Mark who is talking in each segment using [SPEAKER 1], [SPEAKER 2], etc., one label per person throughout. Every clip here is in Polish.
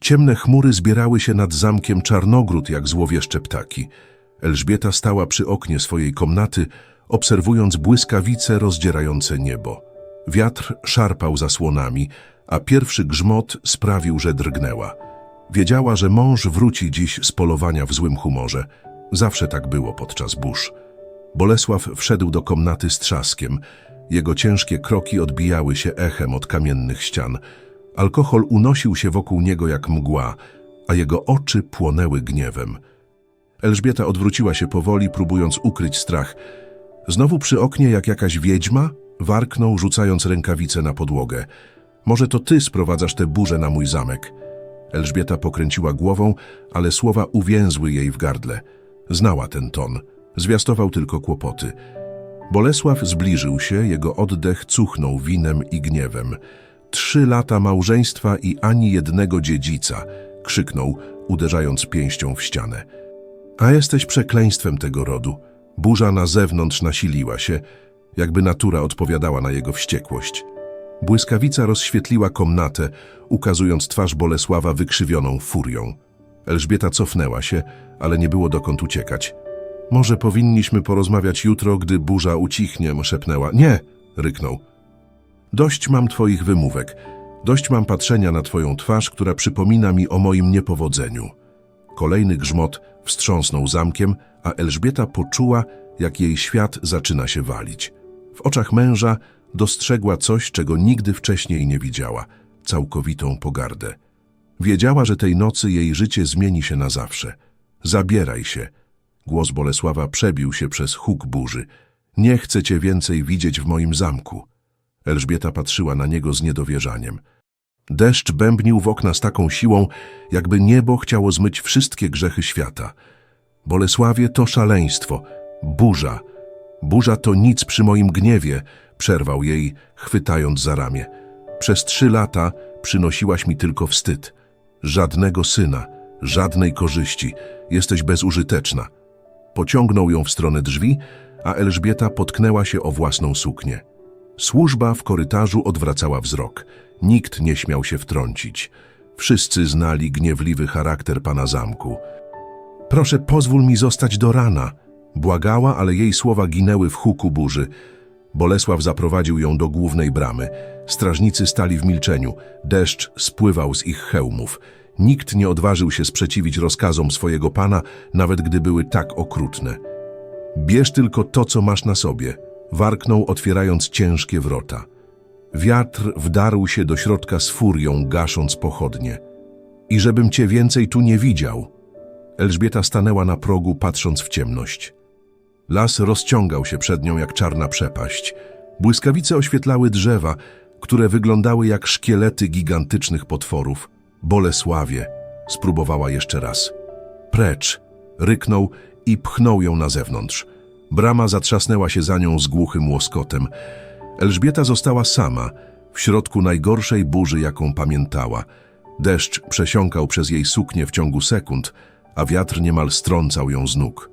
[SPEAKER 1] Ciemne chmury zbierały się nad zamkiem Czarnogród jak złowieszcze ptaki. Elżbieta stała przy oknie swojej komnaty, obserwując błyskawice rozdzierające niebo. Wiatr szarpał zasłonami, a pierwszy grzmot sprawił, że drgnęła. Wiedziała, że mąż wróci dziś z polowania w złym humorze. Zawsze tak było podczas burz. Bolesław wszedł do komnaty z trzaskiem. Jego ciężkie kroki odbijały się echem od kamiennych ścian. Alkohol unosił się wokół niego jak mgła, a jego oczy płonęły gniewem. Elżbieta odwróciła się powoli, próbując ukryć strach. Znowu przy oknie, jak jakaś wiedźma, warknął, rzucając rękawice na podłogę. Może to ty sprowadzasz tę burzę na mój zamek. Elżbieta pokręciła głową, ale słowa uwięzły jej w gardle. Znała ten ton. Zwiastował tylko kłopoty. Bolesław zbliżył się, jego oddech cuchnął winem i gniewem. Trzy lata małżeństwa i ani jednego dziedzica, krzyknął, uderzając pięścią w ścianę. A jesteś przekleństwem tego rodu. Burza na zewnątrz nasiliła się, jakby natura odpowiadała na jego wściekłość. Błyskawica rozświetliła komnatę, ukazując twarz Bolesława wykrzywioną furią. Elżbieta cofnęła się, ale nie było dokąd uciekać. Może powinniśmy porozmawiać jutro, gdy burza ucichnie, szepnęła. Nie, ryknął. Dość mam twoich wymówek. Dość mam patrzenia na twoją twarz, która przypomina mi o moim niepowodzeniu. Kolejny grzmot wstrząsnął zamkiem, a Elżbieta poczuła, jak jej świat zaczyna się walić. W oczach męża dostrzegła coś, czego nigdy wcześniej nie widziała całkowitą pogardę. Wiedziała, że tej nocy jej życie zmieni się na zawsze. Zabieraj się. Głos Bolesława przebił się przez huk burzy. Nie chcę cię więcej widzieć w moim zamku. Elżbieta patrzyła na niego z niedowierzaniem. Deszcz bębnił w okna z taką siłą, jakby niebo chciało zmyć wszystkie grzechy świata. Bolesławie to szaleństwo, burza. Burza to nic przy moim gniewie, przerwał jej, chwytając za ramię. Przez trzy lata przynosiłaś mi tylko wstyd. Żadnego syna, żadnej korzyści. Jesteś bezużyteczna. Pociągnął ją w stronę drzwi, a Elżbieta potknęła się o własną suknię. Służba w korytarzu odwracała wzrok. Nikt nie śmiał się wtrącić. Wszyscy znali gniewliwy charakter pana zamku. Proszę, pozwól mi zostać do rana. Błagała, ale jej słowa ginęły w huku burzy. Bolesław zaprowadził ją do głównej bramy. Strażnicy stali w milczeniu. Deszcz spływał z ich hełmów. Nikt nie odważył się sprzeciwić rozkazom swojego pana, nawet gdy były tak okrutne. Bierz tylko to, co masz na sobie, warknął, otwierając ciężkie wrota. Wiatr wdarł się do środka z furią, gasząc pochodnie. I żebym cię więcej tu nie widział. Elżbieta stanęła na progu, patrząc w ciemność. Las rozciągał się przed nią jak czarna przepaść. Błyskawice oświetlały drzewa, które wyglądały jak szkielety gigantycznych potworów. Bolesławie, spróbowała jeszcze raz. Precz, ryknął i pchnął ją na zewnątrz. Brama zatrzasnęła się za nią z głuchym łoskotem. Elżbieta została sama, w środku najgorszej burzy, jaką pamiętała. Deszcz przesiąkał przez jej suknię w ciągu sekund, a wiatr niemal strącał ją z nóg.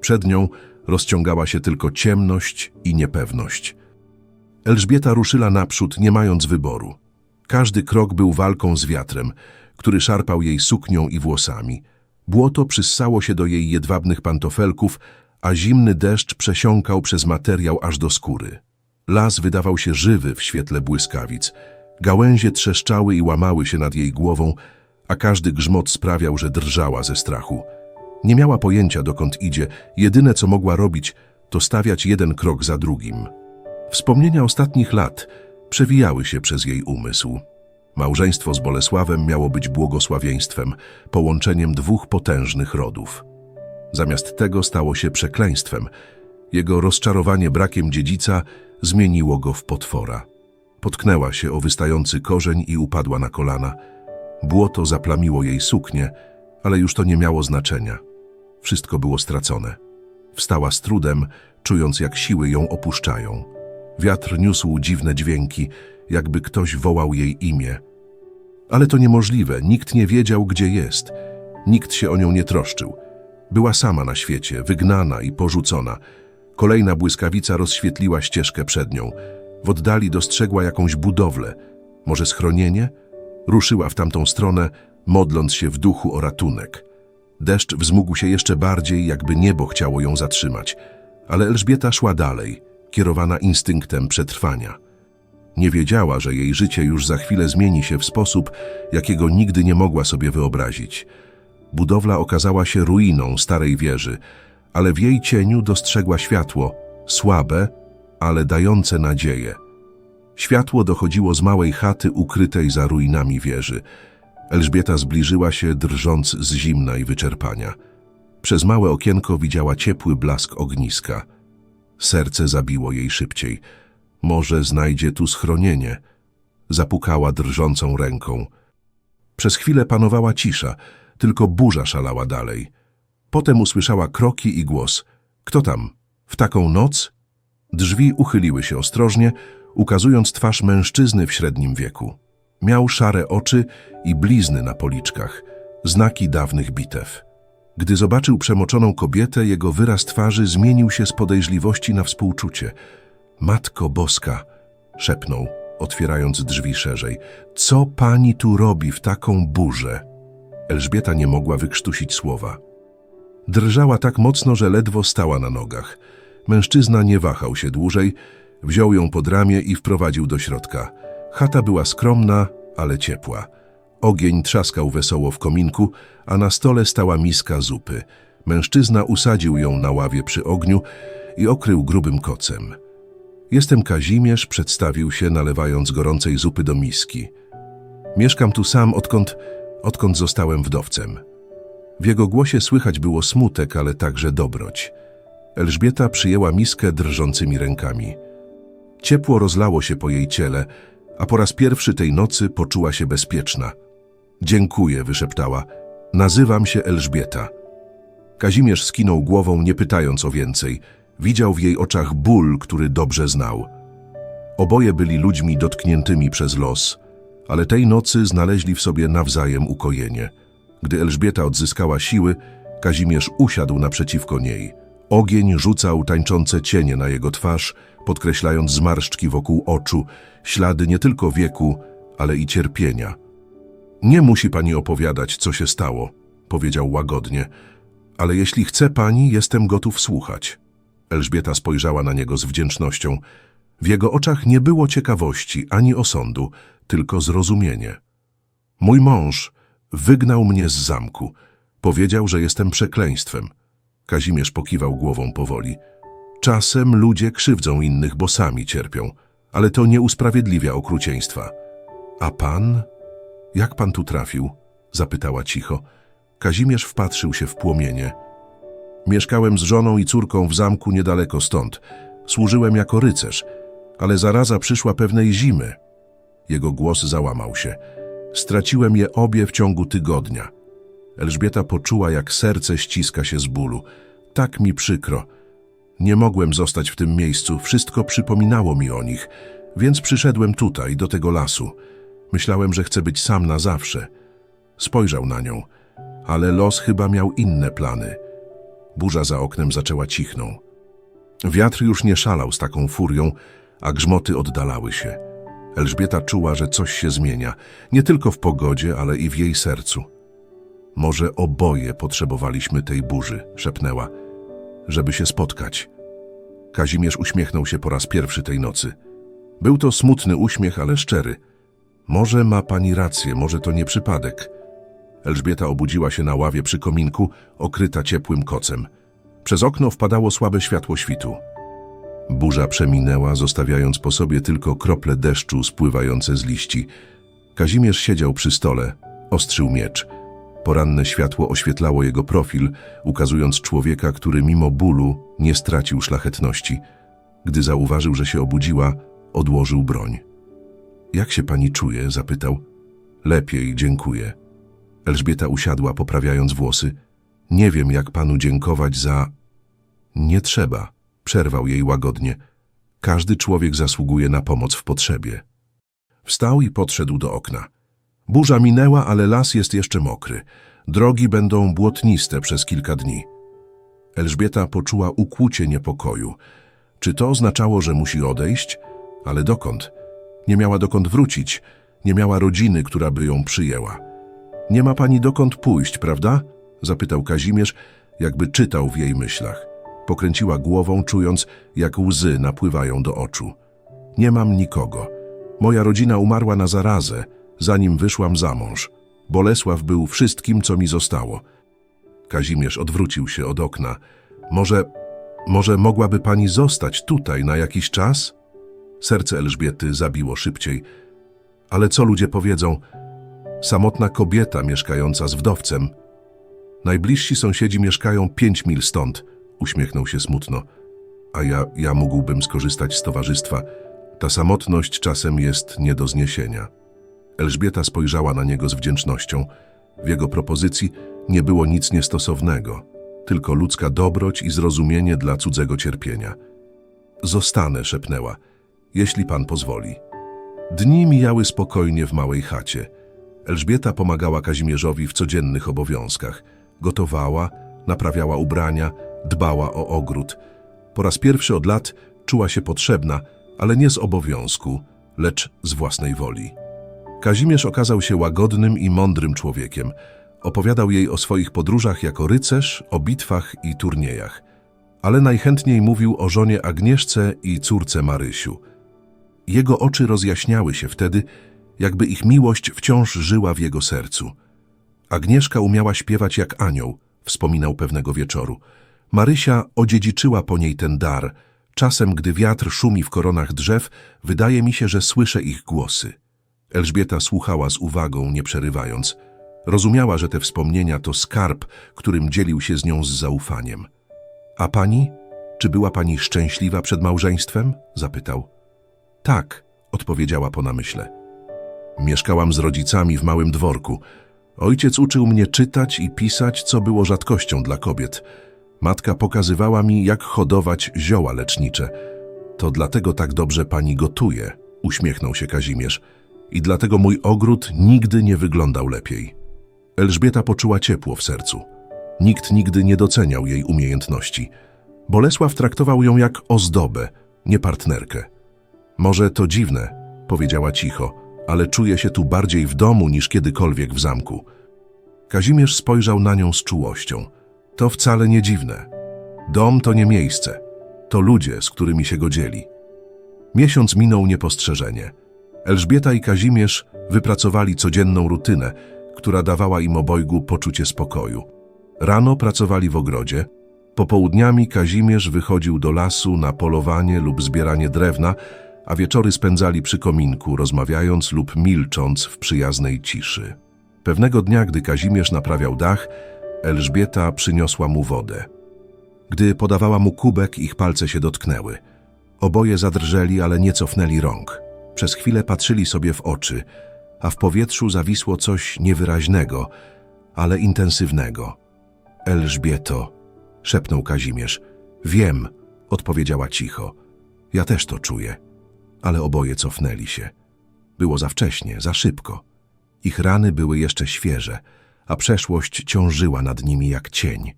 [SPEAKER 1] Przed nią rozciągała się tylko ciemność i niepewność. Elżbieta ruszyła naprzód, nie mając wyboru. Każdy krok był walką z wiatrem, który szarpał jej suknią i włosami. Błoto przyssało się do jej jedwabnych pantofelków, a zimny deszcz przesiąkał przez materiał aż do skóry. Las wydawał się żywy w świetle błyskawic. Gałęzie trzeszczały i łamały się nad jej głową, a każdy grzmot sprawiał, że drżała ze strachu. Nie miała pojęcia, dokąd idzie. Jedyne, co mogła robić, to stawiać jeden krok za drugim. Wspomnienia ostatnich lat przewijały się przez jej umysł. Małżeństwo z Bolesławem miało być błogosławieństwem, połączeniem dwóch potężnych rodów. Zamiast tego stało się przekleństwem. Jego rozczarowanie brakiem dziedzica zmieniło go w potwora. Potknęła się o wystający korzeń i upadła na kolana. Błoto zaplamiło jej suknię, ale już to nie miało znaczenia. Wszystko było stracone. Wstała z trudem, czując jak siły ją opuszczają. Wiatr niósł dziwne dźwięki, jakby ktoś wołał jej imię. Ale to niemożliwe, nikt nie wiedział, gdzie jest. Nikt się o nią nie troszczył. Była sama na świecie, wygnana i porzucona. Kolejna błyskawica rozświetliła ścieżkę przed nią. W oddali dostrzegła jakąś budowlę. Może schronienie? Ruszyła w tamtą stronę, modląc się w duchu o ratunek. Deszcz wzmógł się jeszcze bardziej, jakby niebo chciało ją zatrzymać, ale Elżbieta szła dalej, kierowana instynktem przetrwania. Nie wiedziała, że jej życie już za chwilę zmieni się w sposób, jakiego nigdy nie mogła sobie wyobrazić. Budowla okazała się ruiną starej wieży, ale w jej cieniu dostrzegła światło, słabe, ale dające nadzieję. Światło dochodziło z małej chaty ukrytej za ruinami wieży. Elżbieta zbliżyła się, drżąc z zimna i wyczerpania. Przez małe okienko widziała ciepły blask ogniska. Serce zabiło jej szybciej. Może znajdzie tu schronienie. Zapukała drżącą ręką. Przez chwilę panowała cisza, tylko burza szalała dalej. Potem usłyszała kroki i głos. Kto tam? W taką noc? Drzwi uchyliły się ostrożnie, ukazując twarz mężczyzny w średnim wieku. Miał szare oczy i blizny na policzkach, znaki dawnych bitew. Gdy zobaczył przemoczoną kobietę, jego wyraz twarzy zmienił się z podejrzliwości na współczucie. Matko Boska, szepnął, otwierając drzwi szerzej. Co pani tu robi w taką burzę? Elżbieta nie mogła wykrztusić słowa. Drżała tak mocno, że ledwo stała na nogach. Mężczyzna nie wahał się dłużej, wziął ją pod ramię i wprowadził do środka. Chata była skromna, ale ciepła. Ogień trzaskał wesoło w kominku, a na stole stała miska zupy. Mężczyzna usadził ją na ławie przy ogniu i okrył grubym kocem. Jestem Kazimierz, przedstawił się, nalewając gorącej zupy do miski. Mieszkam tu sam, odkąd, odkąd zostałem wdowcem. W jego głosie słychać było smutek, ale także dobroć. Elżbieta przyjęła miskę drżącymi rękami. Ciepło rozlało się po jej ciele, a po raz pierwszy tej nocy poczuła się bezpieczna. Dziękuję, wyszeptała. Nazywam się Elżbieta. Kazimierz skinął głową, nie pytając o więcej. Widział w jej oczach ból, który dobrze znał. Oboje byli ludźmi dotkniętymi przez los, ale tej nocy znaleźli w sobie nawzajem ukojenie. Gdy Elżbieta odzyskała siły, Kazimierz usiadł naprzeciwko niej. Ogień rzucał tańczące cienie na jego twarz, podkreślając zmarszczki wokół oczu, ślady nie tylko wieku, ale i cierpienia. Nie musi pani opowiadać, co się stało, powiedział łagodnie, ale jeśli chce pani, jestem gotów słuchać. Elżbieta spojrzała na niego z wdzięcznością. W jego oczach nie było ciekawości ani osądu, tylko zrozumienie. Mój mąż wygnał mnie z zamku. Powiedział, że jestem przekleństwem. Kazimierz pokiwał głową powoli. Czasem ludzie krzywdzą innych, bo sami cierpią, ale to nie usprawiedliwia okrucieństwa. A pan? Jak pan tu trafił? Zapytała cicho. Kazimierz wpatrzył się w płomienie. Mieszkałem z żoną i córką w zamku niedaleko stąd. Służyłem jako rycerz, ale zaraza przyszła pewnej zimy. Jego głos załamał się. Straciłem je obie w ciągu tygodnia. Elżbieta poczuła, jak serce ściska się z bólu. Tak mi przykro. Nie mogłem zostać w tym miejscu, wszystko przypominało mi o nich, więc przyszedłem tutaj, do tego lasu. Myślałem, że chcę być sam na zawsze. Spojrzał na nią, ale los chyba miał inne plany. Burza za oknem zaczęła cichnąć. Wiatr już nie szalał z taką furią, a grzmoty oddalały się. Elżbieta czuła, że coś się zmienia, nie tylko w pogodzie, ale i w jej sercu. Może oboje potrzebowaliśmy tej burzy, szepnęła, żeby się spotkać. Kazimierz uśmiechnął się po raz pierwszy tej nocy. Był to smutny uśmiech, ale szczery. Może ma pani rację, może to nie przypadek. Elżbieta obudziła się na ławie przy kominku, okryta ciepłym kocem. Przez okno wpadało słabe światło świtu. Burza przeminęła, zostawiając po sobie tylko krople deszczu spływające z liści. Kazimierz siedział przy stole, ostrzył miecz. Poranne światło oświetlało jego profil, ukazując człowieka, który mimo bólu nie stracił szlachetności. Gdy zauważył, że się obudziła, odłożył broń. Jak się pani czuje? zapytał. Lepiej, dziękuję. Elżbieta usiadła, poprawiając włosy. Nie wiem, jak panu dziękować za... Nie trzeba, przerwał jej łagodnie. Każdy człowiek zasługuje na pomoc w potrzebie. Wstał i podszedł do okna. Burza minęła, ale las jest jeszcze mokry. Drogi będą błotniste przez kilka dni. Elżbieta poczuła ukłucie niepokoju. Czy to oznaczało, że musi odejść? Ale dokąd? Nie miała dokąd wrócić. Nie miała rodziny, która by ją przyjęła. Nie ma pani dokąd pójść, prawda? Zapytał Kazimierz, jakby czytał w jej myślach. Pokręciła głową, czując, jak łzy napływają do oczu. Nie mam nikogo. Moja rodzina umarła na zarazę, zanim wyszłam za mąż. Bolesław był wszystkim, co mi zostało. Kazimierz odwrócił się od okna. Może, może mogłaby pani zostać tutaj na jakiś czas? Serce Elżbiety zabiło szybciej. Ale co ludzie powiedzą? Samotna kobieta mieszkająca z wdowcem. Najbliżsi sąsiedzi mieszkają pięć mil stąd, uśmiechnął się smutno. A ja, ja mógłbym skorzystać z towarzystwa. Ta samotność czasem jest nie do zniesienia. Elżbieta spojrzała na niego z wdzięcznością. W jego propozycji nie było nic niestosownego, tylko ludzka dobroć i zrozumienie dla cudzego cierpienia. Zostanę, szepnęła, jeśli pan pozwoli. Dni mijały spokojnie w małej chacie. Elżbieta pomagała Kazimierzowi w codziennych obowiązkach. Gotowała, naprawiała ubrania, dbała o ogród. Po raz pierwszy od lat czuła się potrzebna, ale nie z obowiązku, lecz z własnej woli. Kazimierz okazał się łagodnym i mądrym człowiekiem. Opowiadał jej o swoich podróżach jako rycerz, o bitwach i turniejach. Ale najchętniej mówił o żonie Agnieszce i córce Marysiu. Jego oczy rozjaśniały się wtedy, jakby ich miłość wciąż żyła w jego sercu. Agnieszka umiała śpiewać jak anioł, wspominał pewnego wieczoru. Marysia odziedziczyła po niej ten dar. Czasem, gdy wiatr szumi w koronach drzew, wydaje mi się, że słyszę ich głosy. Elżbieta słuchała z uwagą, nie przerywając. Rozumiała, że te wspomnienia to skarb, którym dzielił się z nią z zaufaniem. A pani? Czy była pani szczęśliwa przed małżeństwem? zapytał. Tak, odpowiedziała po namyśle. Mieszkałam z rodzicami w małym dworku. Ojciec uczył mnie czytać i pisać, co było rzadkością dla kobiet. Matka pokazywała mi, jak hodować zioła lecznicze. To dlatego tak dobrze pani gotuje, uśmiechnął się Kazimierz. I dlatego mój ogród nigdy nie wyglądał lepiej. Elżbieta poczuła ciepło w sercu. Nikt nigdy nie doceniał jej umiejętności. Bolesław traktował ją jak ozdobę, nie partnerkę. Może to dziwne, powiedziała cicho, ale czuję się tu bardziej w domu niż kiedykolwiek w zamku. Kazimierz spojrzał na nią z czułością. To wcale nie dziwne. Dom to nie miejsce. To ludzie, z którymi się go dzieli. Miesiąc minął niepostrzeżenie. Elżbieta i Kazimierz wypracowali codzienną rutynę, która dawała im obojgu poczucie spokoju. Rano pracowali w ogrodzie, popołudniami Kazimierz wychodził do lasu na polowanie lub zbieranie drewna, a wieczory spędzali przy kominku, rozmawiając lub milcząc w przyjaznej ciszy. Pewnego dnia, gdy Kazimierz naprawiał dach, Elżbieta przyniosła mu wodę. Gdy podawała mu kubek, ich palce się dotknęły. Oboje zadrżeli, ale nie cofnęli rąk. Przez chwilę patrzyli sobie w oczy, a w powietrzu zawisło coś niewyraźnego, ale intensywnego. Elżbieto, szepnął Kazimierz. Wiem, odpowiedziała cicho. Ja też to czuję ale oboje cofnęli się. Było za wcześnie, za szybko. Ich rany były jeszcze świeże, a przeszłość ciążyła nad nimi jak cień.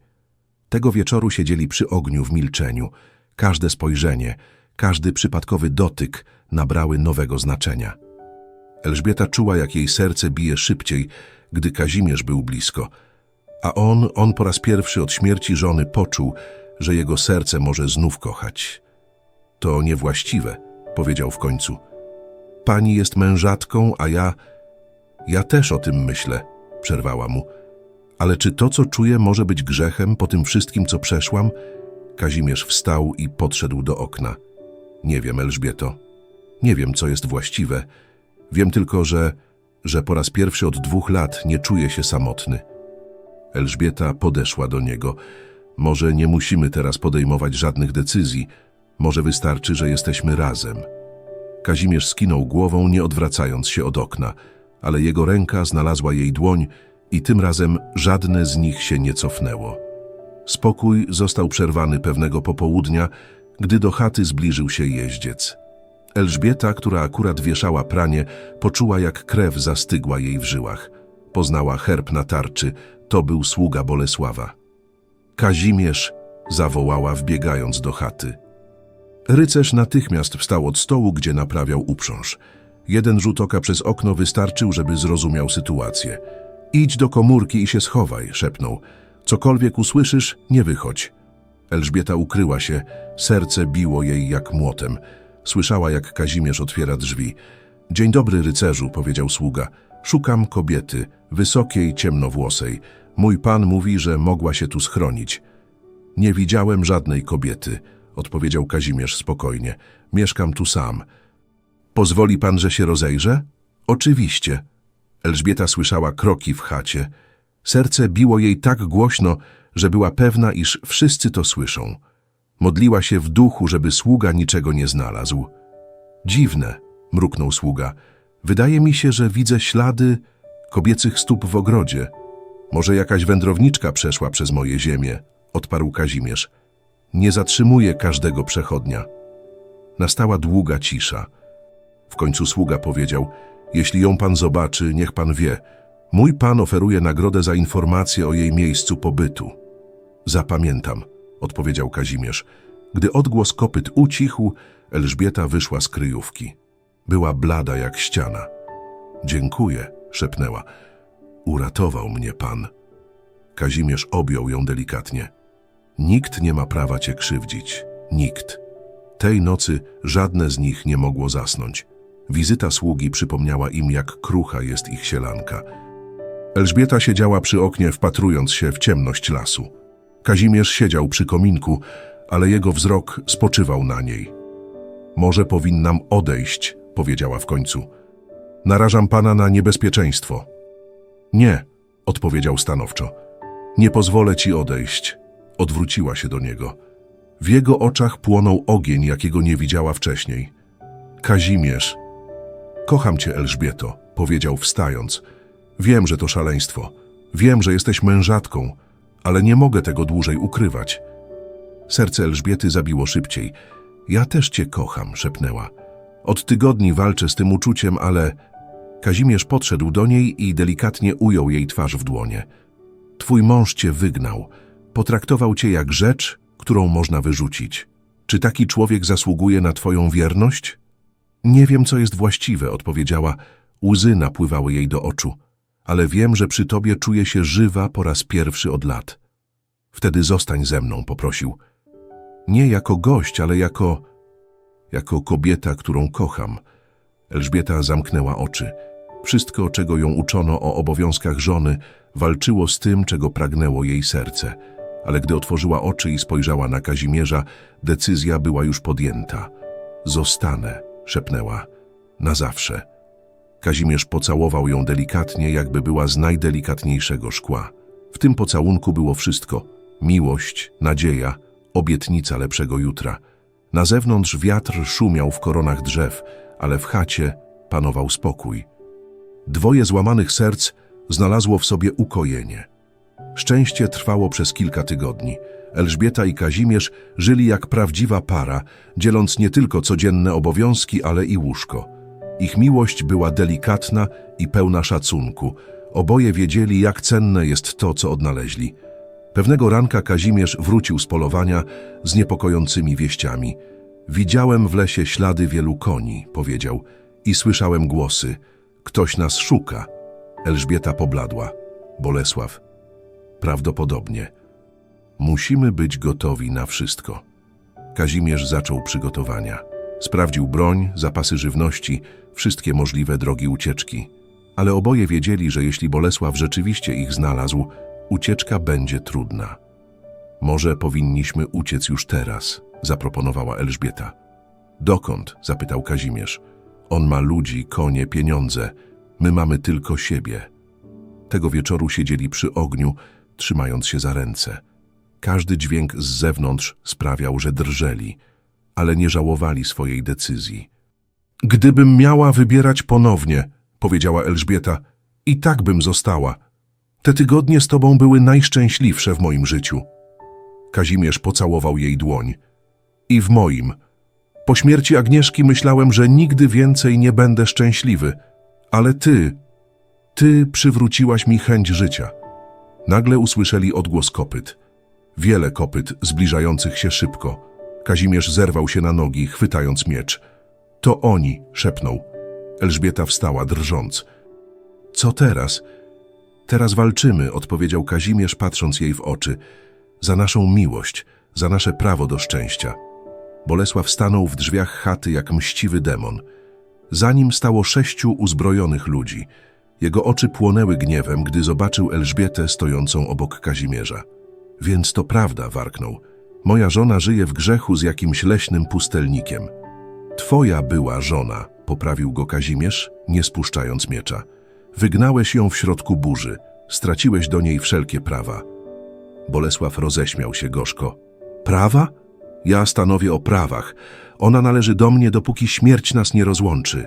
[SPEAKER 1] Tego wieczoru siedzieli przy ogniu w milczeniu. Każde spojrzenie, każdy przypadkowy dotyk nabrały nowego znaczenia. Elżbieta czuła, jak jej serce bije szybciej, gdy Kazimierz był blisko, a on, on po raz pierwszy od śmierci żony poczuł, że jego serce może znów kochać. To niewłaściwe, powiedział w końcu. Pani jest mężatką, a ja... Ja też o tym myślę, przerwała mu. Ale czy to, co czuję, może być grzechem po tym wszystkim, co przeszłam? Kazimierz wstał i podszedł do okna. Nie wiem, Elżbieto. Nie wiem, co jest właściwe. Wiem tylko, że, że po raz pierwszy od dwóch lat nie czuję się samotny. Elżbieta podeszła do niego. Może nie musimy teraz podejmować żadnych decyzji, może wystarczy, że jesteśmy razem. Kazimierz skinął głową, nie odwracając się od okna, ale jego ręka znalazła jej dłoń i tym razem żadne z nich się nie cofnęło. Spokój został przerwany pewnego popołudnia, gdy do chaty zbliżył się jeździec. Elżbieta, która akurat wieszała pranie, poczuła jak krew zastygła jej w żyłach. Poznała herb na tarczy, to był sługa Bolesława. Kazimierz zawołała, wbiegając do chaty. Rycerz natychmiast wstał od stołu, gdzie naprawiał uprząż. Jeden rzut oka przez okno wystarczył, żeby zrozumiał sytuację. Idź do komórki i się schowaj, szepnął. Cokolwiek usłyszysz, nie wychodź. Elżbieta ukryła się, serce biło jej jak młotem. Słyszała, jak Kazimierz otwiera drzwi. Dzień dobry, rycerzu, powiedział sługa. Szukam kobiety, wysokiej, ciemnowłosej. Mój pan mówi, że mogła się tu schronić. Nie widziałem żadnej kobiety, odpowiedział Kazimierz spokojnie. Mieszkam tu sam. Pozwoli pan, że się rozejrzę? Oczywiście. Elżbieta słyszała kroki w chacie. Serce biło jej tak głośno, że była pewna, iż wszyscy to słyszą. Modliła się w duchu, żeby sługa niczego nie znalazł. Dziwne, mruknął sługa. Wydaje mi się, że widzę ślady kobiecych stóp w ogrodzie. Może jakaś wędrowniczka przeszła przez moje ziemię, odparł Kazimierz. Nie zatrzymuje każdego przechodnia. Nastała długa cisza. W końcu sługa powiedział, jeśli ją pan zobaczy, niech pan wie, mój pan oferuje nagrodę za informację o jej miejscu pobytu. Zapamiętam, odpowiedział Kazimierz. Gdy odgłos kopyt ucichł, Elżbieta wyszła z kryjówki. Była blada jak ściana. Dziękuję, szepnęła. Uratował mnie pan. Kazimierz objął ją delikatnie. Nikt nie ma prawa cię krzywdzić. Nikt. Tej nocy żadne z nich nie mogło zasnąć. Wizyta sługi przypomniała im, jak krucha jest ich sielanka. Elżbieta siedziała przy oknie, wpatrując się w ciemność lasu. Kazimierz siedział przy kominku, ale jego wzrok spoczywał na niej. Może powinnam odejść, powiedziała w końcu. Narażam pana na niebezpieczeństwo. Nie, odpowiedział stanowczo. Nie pozwolę ci odejść. Odwróciła się do niego. W jego oczach płonął ogień, jakiego nie widziała wcześniej. Kazimierz. Kocham cię, Elżbieto, powiedział wstając. Wiem, że to szaleństwo. Wiem, że jesteś mężatką, ale nie mogę tego dłużej ukrywać. Serce Elżbiety zabiło szybciej. Ja też cię kocham, szepnęła. Od tygodni walczę z tym uczuciem, ale... Kazimierz podszedł do niej i delikatnie ujął jej twarz w dłonie. Twój mąż cię wygnał. Potraktował cię jak rzecz, którą można wyrzucić. Czy taki człowiek zasługuje na twoją wierność? Nie wiem, co jest właściwe, odpowiedziała. Łzy napływały jej do oczu. Ale wiem, że przy tobie czuję się żywa po raz pierwszy od lat. Wtedy zostań ze mną, poprosił. Nie jako gość, ale jako... jako kobieta, którą kocham. Elżbieta zamknęła oczy. Wszystko, czego ją uczono o obowiązkach żony, walczyło z tym, czego pragnęło jej serce. Ale gdy otworzyła oczy i spojrzała na Kazimierza, decyzja była już podjęta. Zostanę, szepnęła. Na zawsze. Kazimierz pocałował ją delikatnie, jakby była z najdelikatniejszego szkła. W tym pocałunku było wszystko. Miłość, nadzieja, obietnica lepszego jutra. Na zewnątrz wiatr szumiał w koronach drzew, ale w chacie panował spokój. Dwoje złamanych serc znalazło w sobie ukojenie. Szczęście trwało przez kilka tygodni. Elżbieta i Kazimierz żyli jak prawdziwa para, dzieląc nie tylko codzienne obowiązki, ale i łóżko. Ich miłość była delikatna i pełna szacunku. Oboje wiedzieli, jak cenne jest to, co odnaleźli. Pewnego ranka Kazimierz wrócił z polowania z niepokojącymi wieściami. Widziałem w lesie ślady wielu koni, powiedział, i słyszałem głosy. Ktoś nas szuka. Elżbieta pobladła. Bolesław. Prawdopodobnie. Musimy być gotowi na wszystko. Kazimierz zaczął przygotowania. Sprawdził broń, zapasy żywności, wszystkie możliwe drogi ucieczki. Ale oboje wiedzieli, że jeśli Bolesław rzeczywiście ich znalazł, ucieczka będzie trudna. Może powinniśmy uciec już teraz, zaproponowała Elżbieta. Dokąd? zapytał Kazimierz. On ma ludzi, konie, pieniądze. My mamy tylko siebie. Tego wieczoru siedzieli przy ogniu, trzymając się za ręce. Każdy dźwięk z zewnątrz sprawiał, że drżeli, ale nie żałowali swojej decyzji. Gdybym miała wybierać ponownie, powiedziała Elżbieta, i tak bym została. Te tygodnie z tobą były najszczęśliwsze w moim życiu. Kazimierz pocałował jej dłoń. I w moim. Po śmierci Agnieszki myślałem, że nigdy więcej nie będę szczęśliwy. Ale ty, ty przywróciłaś mi chęć życia. Nagle usłyszeli odgłos kopyt. Wiele kopyt zbliżających się szybko. Kazimierz zerwał się na nogi, chwytając miecz. To oni, szepnął. Elżbieta wstała, drżąc. Co teraz? Teraz walczymy, odpowiedział Kazimierz, patrząc jej w oczy. Za naszą miłość, za nasze prawo do szczęścia. Bolesław stanął w drzwiach chaty jak mściwy demon. Za nim stało sześciu uzbrojonych ludzi. Jego oczy płonęły gniewem, gdy zobaczył Elżbietę stojącą obok Kazimierza. Więc to prawda, warknął. Moja żona żyje w grzechu z jakimś leśnym pustelnikiem. Twoja była żona, poprawił go Kazimierz, nie spuszczając miecza. Wygnałeś ją w środku burzy, straciłeś do niej wszelkie prawa. Bolesław roześmiał się gorzko. Prawa? Ja stanowię o prawach. Ona należy do mnie, dopóki śmierć nas nie rozłączy.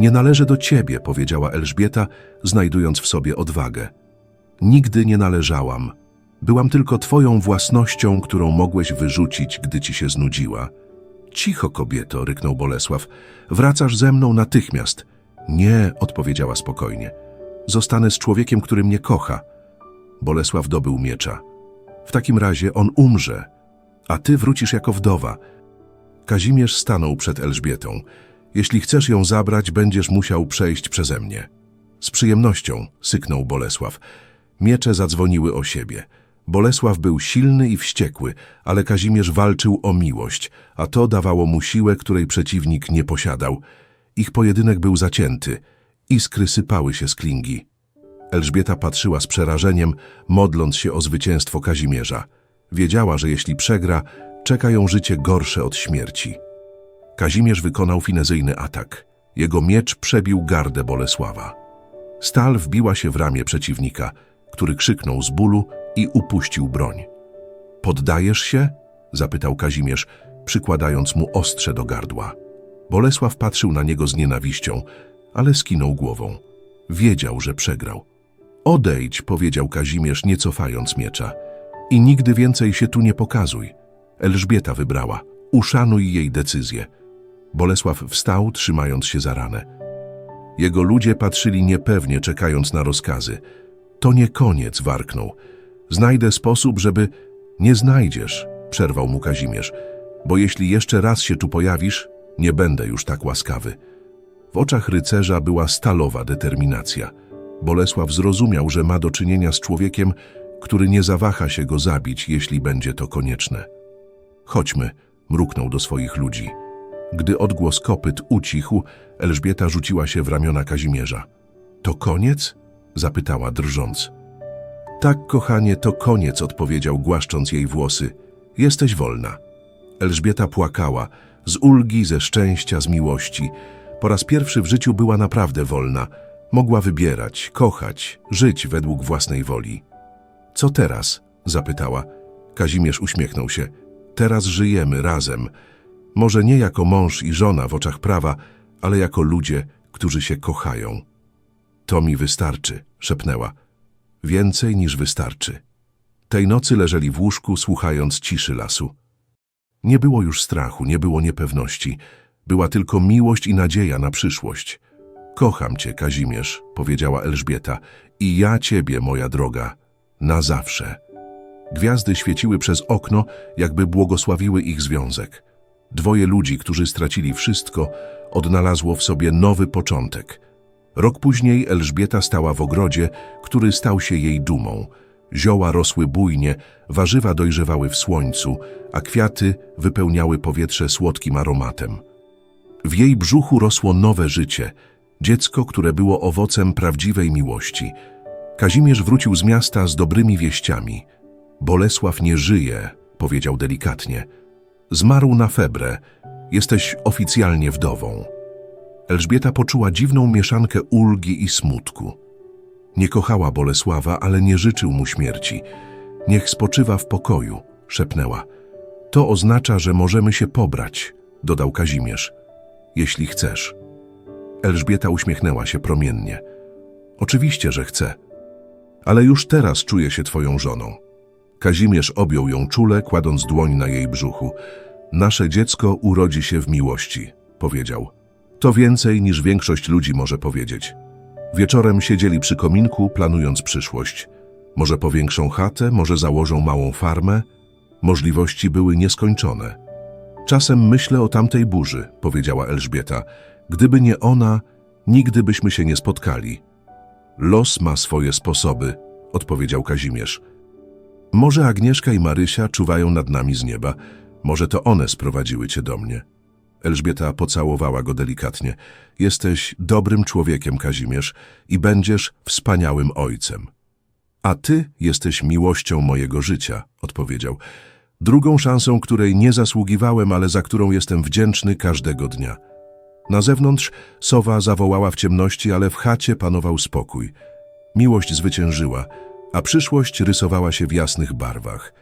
[SPEAKER 1] Nie należę do ciebie, powiedziała Elżbieta, znajdując w sobie odwagę. Nigdy nie należałam. Byłam tylko twoją własnością, którą mogłeś wyrzucić, gdy ci się znudziła. Cicho, kobieto, ryknął Bolesław. Wracasz ze mną natychmiast. Nie, odpowiedziała spokojnie. Zostanę z człowiekiem, który mnie kocha. Bolesław dobył miecza. W takim razie on umrze, a ty wrócisz jako wdowa. Kazimierz stanął przed Elżbietą. Jeśli chcesz ją zabrać, będziesz musiał przejść przeze mnie. Z przyjemnością, syknął Bolesław. Miecze zadzwoniły o siebie. Bolesław był silny i wściekły, ale Kazimierz walczył o miłość, a to dawało mu siłę, której przeciwnik nie posiadał. Ich pojedynek był zacięty. Iskry sypały się z klingi. Elżbieta patrzyła z przerażeniem, modląc się o zwycięstwo Kazimierza. Wiedziała, że jeśli przegra, czeka ją życie gorsze od śmierci. Kazimierz wykonał finezyjny atak. Jego miecz przebił gardę Bolesława. Stal wbiła się w ramię przeciwnika, który krzyknął z bólu i upuścił broń. Poddajesz się? zapytał Kazimierz, przykładając mu ostrze do gardła. Bolesław patrzył na niego z nienawiścią, ale skinął głową. Wiedział, że przegrał. Odejdź, powiedział Kazimierz, nie cofając miecza. I nigdy więcej się tu nie pokazuj. Elżbieta wybrała. Uszanuj jej decyzję. Bolesław wstał, trzymając się za ranę. Jego ludzie patrzyli niepewnie, czekając na rozkazy. To nie koniec, warknął. Znajdę sposób, żeby... Nie znajdziesz, przerwał mu Kazimierz, bo jeśli jeszcze raz się tu pojawisz, nie będę już tak łaskawy. W oczach rycerza była stalowa determinacja. Bolesław zrozumiał, że ma do czynienia z człowiekiem, który nie zawaha się go zabić, jeśli będzie to konieczne. Chodźmy, mruknął do swoich ludzi. Gdy odgłos kopyt ucichł, Elżbieta rzuciła się w ramiona Kazimierza. To koniec? zapytała drżąc. Tak, kochanie, to koniec, odpowiedział, głaszcząc jej włosy. Jesteś wolna. Elżbieta płakała, z ulgi, ze szczęścia, z miłości. Po raz pierwszy w życiu była naprawdę wolna. Mogła wybierać, kochać, żyć według własnej woli. Co teraz? zapytała. Kazimierz uśmiechnął się. Teraz żyjemy razem. Może nie jako mąż i żona w oczach prawa, ale jako ludzie, którzy się kochają. To mi wystarczy, szepnęła. Więcej niż wystarczy. Tej nocy leżeli w łóżku, słuchając ciszy lasu. Nie było już strachu, nie było niepewności. Była tylko miłość i nadzieja na przyszłość. Kocham cię, Kazimierz, powiedziała Elżbieta, i ja ciebie, moja droga, na zawsze. Gwiazdy świeciły przez okno, jakby błogosławiły ich związek. Dwoje ludzi, którzy stracili wszystko, odnalazło w sobie nowy początek. Rok później Elżbieta stała w ogrodzie, który stał się jej dumą. Zioła rosły bujnie, warzywa dojrzewały w słońcu, a kwiaty wypełniały powietrze słodkim aromatem. W jej brzuchu rosło nowe życie, dziecko, które było owocem prawdziwej miłości. Kazimierz wrócił z miasta z dobrymi wieściami. Bolesław nie żyje, powiedział delikatnie. Zmarł na febrę. Jesteś oficjalnie wdową. Elżbieta poczuła dziwną mieszankę ulgi i smutku. Nie kochała Bolesława, ale nie życzył mu śmierci. Niech spoczywa w pokoju, szepnęła. To oznacza, że możemy się pobrać, dodał Kazimierz. Jeśli chcesz. Elżbieta uśmiechnęła się promiennie. Oczywiście, że chcę. Ale już teraz czuję się twoją żoną. Kazimierz objął ją czule, kładąc dłoń na jej brzuchu. Nasze dziecko urodzi się w miłości, powiedział. To więcej niż większość ludzi może powiedzieć. Wieczorem siedzieli przy kominku, planując przyszłość. Może powiększą chatę, może założą małą farmę. Możliwości były nieskończone. Czasem myślę o tamtej burzy, powiedziała Elżbieta. Gdyby nie ona, nigdy byśmy się nie spotkali. Los ma swoje sposoby, odpowiedział Kazimierz. Może Agnieszka i Marysia czuwają nad nami z nieba, może to one sprowadziły cię do mnie. Elżbieta pocałowała go delikatnie. Jesteś dobrym człowiekiem, Kazimierz, i będziesz wspaniałym ojcem. A ty jesteś miłością mojego życia, odpowiedział. Drugą szansą, której nie zasługiwałem, ale za którą jestem wdzięczny każdego dnia. Na zewnątrz sowa zawołała w ciemności, ale w chacie panował spokój. Miłość zwyciężyła, a przyszłość rysowała się w jasnych barwach.